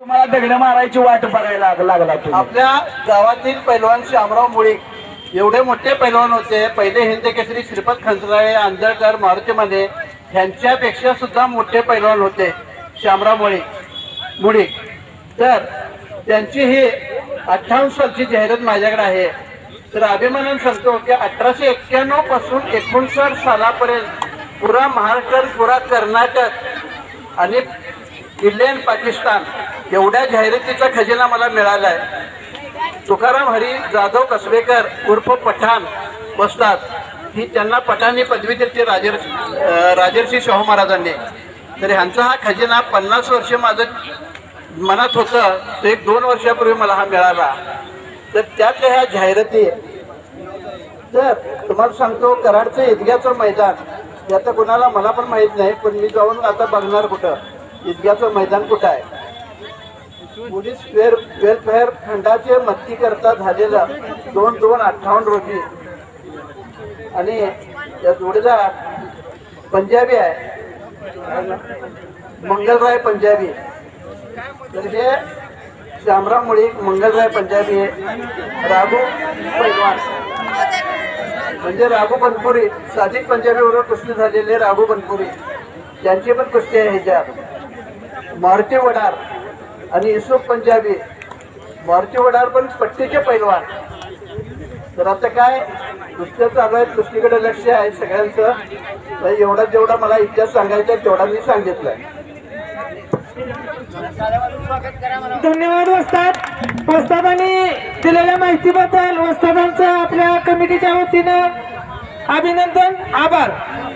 तुम्हाला दगड मारायची वाट बघायला लाग- लागला तुम्ही. आपल्या गावातील पैलवान शामराव मुळी एवढे मोठे पैलवान होते. पहिले हिंद केसरी श्रीपद खंचराळे आंधळकर मारुती माने यांच्यापेक्षा सुद्धा मोठे पैलवान होते शामराव मुळी. मुळी. तर त्यांची ही अठ्ठावन्न सालची जाहिरात माझ्याकडे आहे. तर अभिमानाने सांगतो की अठराशे एक्क्याण्णवपासून एकोणसाठ सालापर्यंत पुरा महाराष्ट्र पुरा कर्नाटक आणि इंडियन पाकिस्तान एवढ्या जाहिरातीचा खजिना मला मिळाला आहे तुकाराम हरी जाधव कसबेकर उर्फ पठाण बसतात. ही त्यांना पठाणी पदवी दिली राजर्षी राजर्षी शाहू महाराजांनी. तर ह्यांचा हा खजिना पन्नास वर्ष माझं मनात होतं. तर एक दोन वर्षापूर्वी मला हा मिळाला. तर त्यातल्या ह्या जाहिराती तर तुम्हाला सांगतो कराडचं ईदग्याचं मैदान याचं कुणाला कोणाला मला पण माहीत नाही पण मी जाऊन आता बघणार कुठं. ईदग्याचं मैदान कुठं आहे? पोलीस फेअर वेलफेअर फंडाचे मदतीकरता झालेला दोन दोन अठ्ठावन्न रोजी. आणि त्या जोडीदार पंजाबी आहे. मंगलराय पंजाबी. तर हे श्यामराव मुळी मंगलराय पंजाबी राघू पैलवान. म्हणजे राघू बनपुरी साधिक पंजाबी बरोबर कुस्ती झालेले राघू बनपुरी. त्यांची पण कुस्ती आहे ह्याच्यात. मारुती वडार. आणि युसुफ पंजाबी मारुती वडार पण पट्टीचे पैलवान. तर आता काय कुस्त्या चालू आहेत कुस्तीकडे लक्ष आहे सगळ्यांचं. तर एवढा जेवढा मला इतिहास सांगायचा आहे, तेवढा मी सांगितलंय धन्यवाद वस्ताद. वस्तादांनी दिलेल्या माहितीबद्दल वस्तादांचं आपल्या कमिटीच्या वतीनं अभिनंदन आभार.